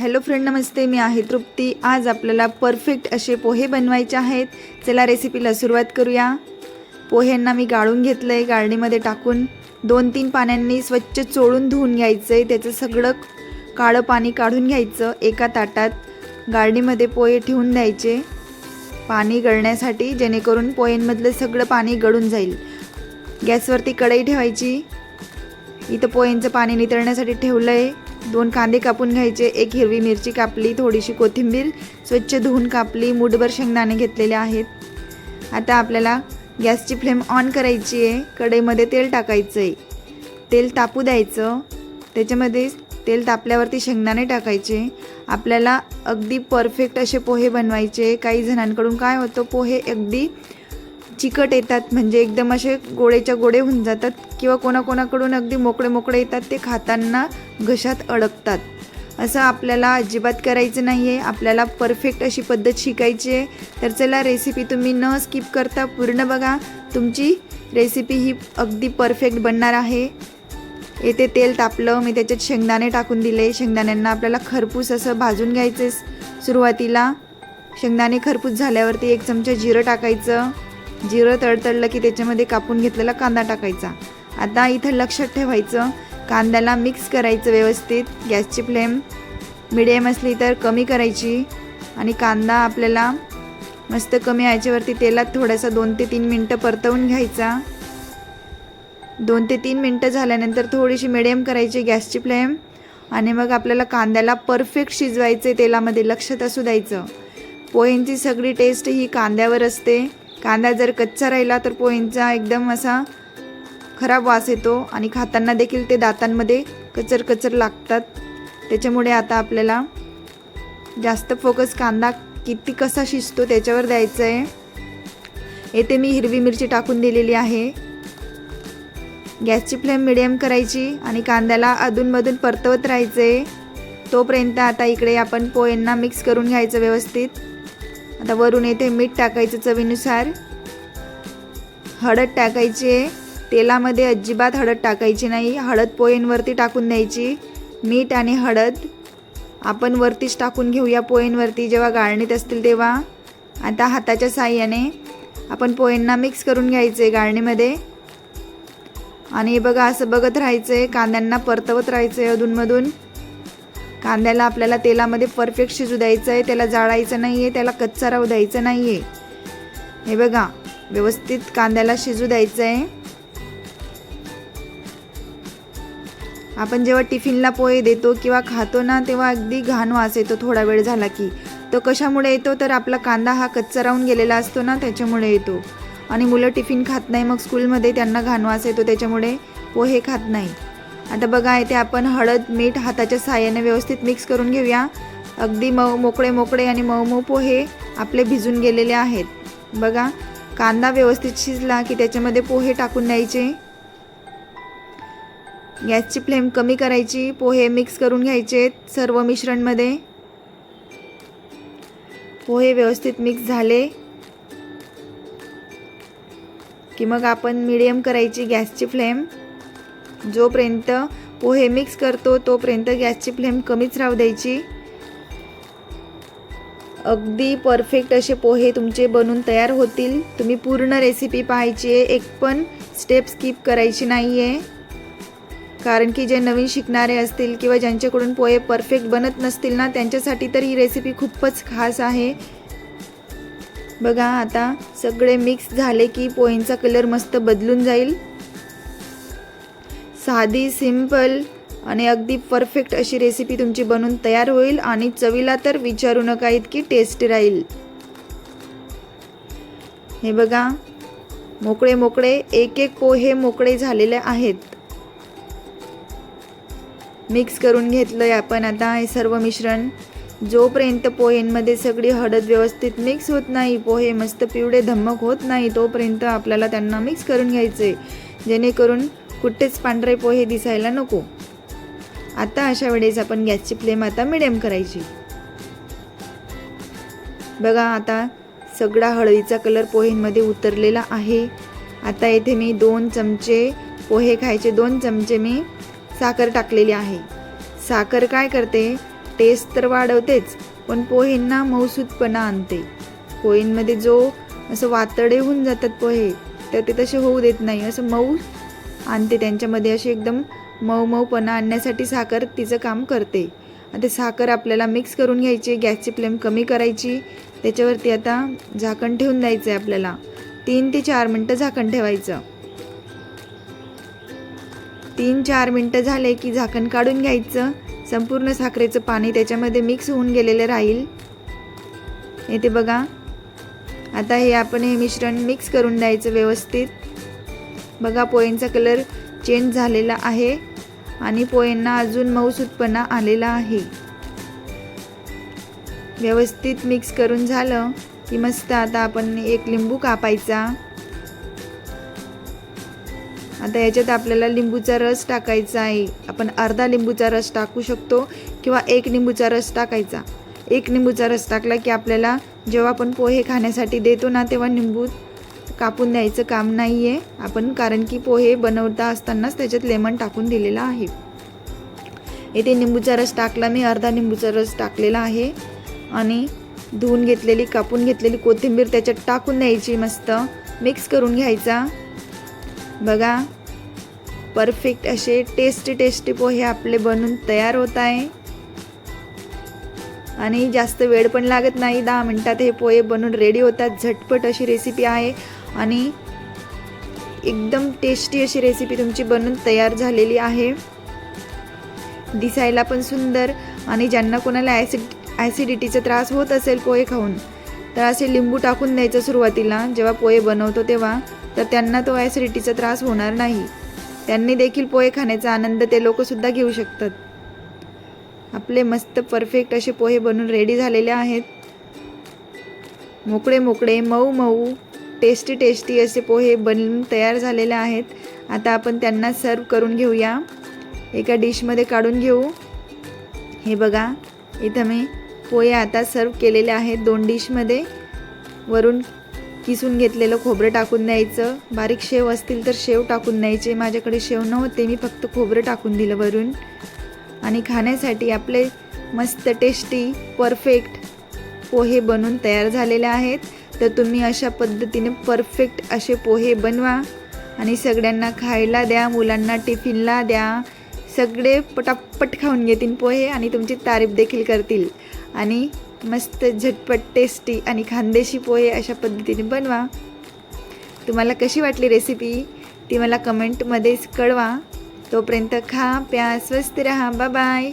Hello friend नमस्ते. मी आहे तृप्ती. आज आपल्याला परफेक्ट असे पोहे बनवायचे आहेत. चला रेसिपीला सुरुवात करूया. पोह्यांना मी गाळून घेतलं आहे गाळणीमध्ये टाकून दोन तीन पाण्यांनी स्वच्छ चोळून धुवून घ्यायचं आहे त्याचं सगळं काळं पाणी काढून घ्यायचं. एका ताटात गाळणीमध्ये पोहे ठेवून द्यायचे. पाणी गळण्यासाठी जेणेकरून पोह्यांमधलं सगळं पाणी गळून जाईल. गॅसवरती कढई ठेवायची. इथं पोह्यांचं पाणी नितळण्यासाठी ठेवलं आहे दोन कांदे कापून घ्यायचे एक हिरवी मिरची कापली थोडीशी कोथिंबीर स्वच्छ धुवून कापली मुठभर शेंगदाणे घेतलेले आहेत. आता आपल्याला गॅसची फ्लेम ऑन करायची आहे कढईमध्ये तेल टाकायचं आहे तेल तापू द्यायचं. त्याच्यामध्ये तेल तापल्यावरती शेंगदाणे टाकायचे. आपल्याला अगदी परफेक्ट असे पोहे बनवायचे. काही जणांकडून काय होतं पोहे अगदी चिकट येतात म्हणजे एकदम असे गोळेच्या गोडे होऊन जातात किंवा कोणाकोणाकडून अगदी मोकळे मोकळे येतात ते खाताना घशात अडकतात. असं आपल्याला अजिबात करायचं नाही आहे आपल्याला परफेक्ट अशी पद्धत शिकायची आहे. तर चला रेसिपी तुम्ही न स्किप करता पूर्ण बघा. तुमची रेसिपी ही अगदी परफेक्ट बनणार आहे. येथे तेल तापलं मी त्याच्यात शेंगदाणे टाकून दिले. शेंगदाण्यांना आपल्याला खरपूस असं भाजून घ्यायचे सुरुवातीला शेंगदाणे खरपूस झाल्यावरती एक चमचा जिरं टाकायचं. जिरं तडतडलं की त्याच्यामध्ये कापून घेतलेला कांदा टाकायचा. आता इथं लक्षात ठेवायचं कांद्याला मिक्स करायचं व्यवस्थित. गॅसची फ्लेम मिडियम असली तर कमी करायची आणि कांदा आपल्याला मस्त कमी याच्यावरती तेलात थोडासा दोन ते तीन मिनटं परतवून घ्यायचा. दोन ते तीन मिनटं झाल्यानंतर थोडीशी मिडियम करायची गॅसची फ्लेम आणि मग आपल्याला कांद्याला परफेक्ट शिजवायचं आहे तेलामध्ये लक्षात असू द्यायचं. पोह्यांची सगळी टेस्ट ही कांद्यावर असते. कांदा जर कच्चा राहिला तर पोह्यांचा एकदम असा खराब वास येतो आणि खाताना देखील ते दातांमध्ये कचर कचर लागतात. त्याच्यामुळे आता आपल्याला जास्त फोकस कांदा किती कसा शिजतो त्याच्यावर द्यायचं आहे येथे मी हिरवी मिरची टाकून दिलेली आहे. गॅसची फ्लेम मिडियम करायची आणि कांद्याला अधूनमधून परतवत राहायचं आहे तोपर्यंत आता इकडे आपण पोह्यांना मिक्स करून घ्यायचं व्यवस्थित. आता वरून येथे मीठ टाकायचं चवीनुसार. हळद टाकायची. आहे तेलामध्ये अजिबात हळद टाकायची नाही. हळद पोह्यांवरती टाकून द्यायची. मीठ आणि हळद आपण वरतीच टाकून घेऊया पोह्यांवरती जेव्हा गाळणीत असतील तेव्हा. आता हाताच्या साह्याने आपण पोह्यांना मिक्स करून घ्यायचे गाळणीमध्ये. आणि बघा असं बघत राहायचं आहे कांद्यांना परतवत राहायचं आहे अधूनमधून. कांद्याला आपल्याला तेलामध्ये परफेक्ट शिजू द्यायचं आहे त्याला जाळायचं नाही आहे त्याला कच्चा राहू द्यायचं नाही आहे हे बघा व्यवस्थित कांद्याला शिजू द्यायचं आहे. आपण जेव्हा टिफिनला पोहे देतो किंवा खातो ना तेव्हा अगदी घाण वास येतो थोडा वेळ झाला की. तो कशामुळे येतो? तर आपला कांदा हा कच्चा राहून गेलेला असतो ना त्याच्यामुळे येतो. आणि मुलं टिफिन खात नाही मग स्कूलमध्ये त्यांना घाण वास येतो त्याच्यामुळे पोहे खात नाही. आता बघा इथे आपण हळद मीठ हाताच्या साह्याने व्यवस्थित मिक्स करून घेऊया. अगदी मऊ मोकळे मोकळे आणि मऊ मऊ पोहे आपले भिजून गेलेले आहेत. बघा कांदा व्यवस्थित शिजला की त्याच्यामध्ये पोहे टाकून द्यायचे. गॅसची फ्लेम कमी करायची पोहे मिक्स करून घ्यायचे सर्व मिश्रणमध्ये. पोहे व्यवस्थित मिक्स झाले की मग आपण मिडियम करायची गॅसची फ्लेम. जोपर्यंत पोहे मिक्स करतो तोपर्यंत गॅसची फ्लेम कमीच राहू द्यायची. अगदी परफेक्ट असे पोहे तुमचे बनून तयार होतील. तुम्ही पूर्ण रेसिपी पाहायची आहे. एक पण स्टेप स्किप करायची नाही आहे कारण की जे नवीन शिकणारे असतील किंवा ज्यांच्याकडून पोहे परफेक्ट बनत नसतील ना त्यांच्यासाठी तर ही रेसिपी खूपच खास आहे. बघा आता सगळे मिक्स झाले की पोह्यांचा कलर मस्त बदलून जाईल. साधी सिंपल आणि अगदी परफेक्ट अशी रेसिपी तुमची बनून तयार होईल आणि चवीला तर विचारू नका इतकी टेस्टी राहील. हे बघा मोकळे मोकळे एक एक पोहे मोकळे झालेले आहेत. मिक्स करून घेतलं आहे आपण आता हे सर्व मिश्रण. जोपर्यंत पोहेंमध्ये सगळी हळद व्यवस्थित मिक्स होत नाही पोहे मस्त पिवळे धम्मक होत नाही तोपर्यंत आपल्याला त्यांना मिक्स करून घ्यायचे जेणेकरून कुठेच पांढरे पोहे दिसायला नको. आता अशा वेळेस आपण गॅसची फ्लेम आता मिडियम करायची. बघा आता सगळा हळदीचा कलर पोहेंमध्ये उतरलेला आहे. आता येथे मी दोन चमचे पोहे खायचे दोन चमचे मी साखर टाकलेली आहे. साखर काय करते? टेस्ट तर वाढवतेच पण पोहेंना मऊसूदपणा आणते. पोहेंमध्ये जो असं वातडे होऊन जातात पोहे तर ते तसे होऊ देत नाही. असं मऊ आणते त्यांच्यामध्ये असे एकदम मऊ मऊपणा आणण्यासाठी साखर तिचं काम करते. आता साखर आपल्याला मिक्स करून घ्यायची गॅसची फ्लेम कमी करायची त्याच्यावरती आता झाकण ठेवून द्यायचं आहे आपल्याला. तीन ते चार मिनटं झाकण ठेवायचं. तीन चार मिनटं झाले की झाकण काढून घ्यायचं. संपूर्ण साखरेचं पाणी त्याच्यामध्ये मिक्स होऊन गेलेलं राहील. येते बघा. आता हे आपण हे मिश्रण मिक्स करून द्यायचं व्यवस्थित. बघा पोह्यांचा कलर चेंज झालेला आहे आणि पोह्यांना अजून मऊसूतपणा आलेला आहे. व्यवस्थित मिक्स करून झालं की मस्त आता आपण एक लिंबू कापायचा. आता याच्यात आपल्याला लिंबूचा रस टाकायचा आहे. आपण अर्धा लिंबूचा रस टाकू शकतो किंवा एक लिंबूचा रस टाकायचा. एक लिंबूचा रस टाकला की आपल्याला जेव्हा आपण पोहे खाण्यासाठी देतो ना तेव्हा लिंबू कापून द्यायचं काम नाही आहे आपण कारण की पोहे बनवता असतानाच त्याच्यात लेमन टाकून दिलेला आहे. इथे निंबूचा रस टाकला मी अर्धा निंबूचा रस टाकलेला आहे. आणि धुवून घेतलेली कापून घेतलेली कोथिंबीर त्याच्यात टाकून द्यायची मस्त. मिक्स करून घ्यायचा. बघा परफेक्ट असे टेस्टी टेस्टी पोहे आपले बनून तयार होत आहे. आणि जास्त वेळ पण लागत नाही दहा मिनटात हे पोहे बनून रेडी होतात. झटपट अशी रेसिपी आहे. आणि एकदम टेस्टी अशी रेसिपी तुमची बनून तयार झालेली आहे. दिसायला पण सुंदर आणि ज्यांना कोणाला ॲसिड ॲसिडिटीचा त्रास होत असेल पोहे खाऊन तर असे लिंबू टाकून द्यायचं सुरुवातीला. जेव्हा पोहे बनवतो तेव्हा तर त्यांना तो ॲसिडिटीचा त्रास होणार नाही. त्यांनी देखील पोहे खाण्याचा आनंद ते लोकसुद्धा घेऊ शकतात. आपले मस्त परफेक्ट असे पोहे बनून रेडी झालेले आहेत. मोकळे मोकळे मऊ मऊ. टेस्टी टेस्टी असे पोहे बनवून तयार झालेले आहेत. आता आपण त्यांना सर्व करून घेऊया. एका डिशमध्ये काढून घेऊ. हे बघा इथं मी पोहे आता सर्व केलेले आहेत दोन डिशमध्ये वरून किसून घेतलेलं खोबरं टाकून द्यायचं. बारीक शेव असतील तर शेव टाकून द्यायचे. माझ्याकडे शेव नव्हते मी फक्त खोबरं टाकून दिलं वरून. आणि खाण्यासाठी आपले मस्त टेस्टी परफेक्ट पोहे बनून तयार झालेले आहेत. तर तुम्ही अशा पद्धतीने परफेक्ट असे पोहे बनवा आणि सगळ्यांना खायला द्या मुलांना टिफिनला द्या. सगळे पटापट खाऊन घेतील पोहे आणि तुमची तारीफ देखील करतील. आणि मस्त झटपट टेस्टी आणि खानदेशी पोहे अशा पद्धतीने बनवा. तुम्हाला कशी वाटली रेसिपी ती मला कमेंटमध्येच कळवा. तोपर्यंत खा प्या स्वस्त राहा. बाय